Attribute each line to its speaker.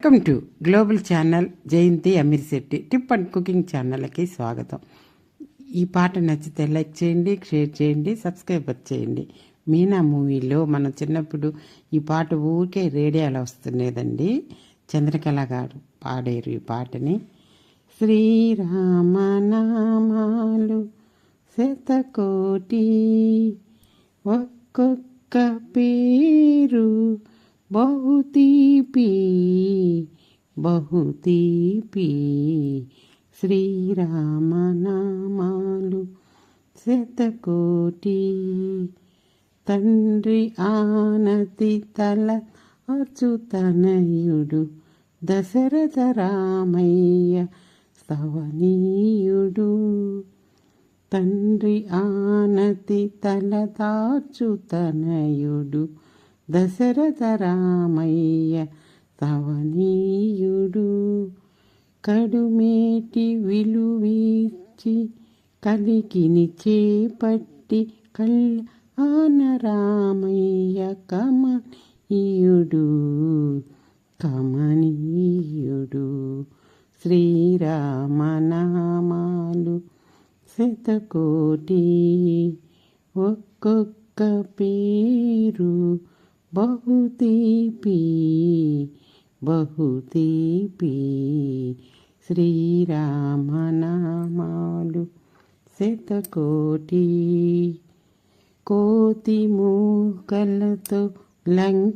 Speaker 1: Welcome to global channel Jayanthi Amirshetti tip and cooking ఛానల్కి స్వాగతం. ఈ పాట నచ్చితే లైక్ చేయండి షేర్ చేయండి సబ్స్క్రైబ్ చేయండి. మీనా మూవీలో మనం చిన్నప్పుడు ఈ పాట ఊరికే రేడియోలో వస్తుండేదండి. చంద్రకళ గారు పాడారు ఈ పాటని. శ్రీరామనామాలు శతకోటి ఒక్కొక్క పేరు బహుతీపి బహుతీపి శ్రీరామనామాలు శతకోటి. తండ్రి ఆనతి తల అచ్యుతనయుడు దశరథ రామయ్య స్తవనీయుడు. తండ్రి ఆనతి తల తలదార్చుతనయుడు దశరథ రామయ్య తవనీయుడు కడుమేటి విలువీచి కలికిని చేపట్టి కళ్యాణ రామయ్య కమనీయుడు కమనీయుడు. శ్రీరామనామాలు శతకోటి ఒక్కొక్క పేరు బహుతీపి బహుతీపి శ్రీరామనామాలు శతకోటి కోతి మూకలతో లంక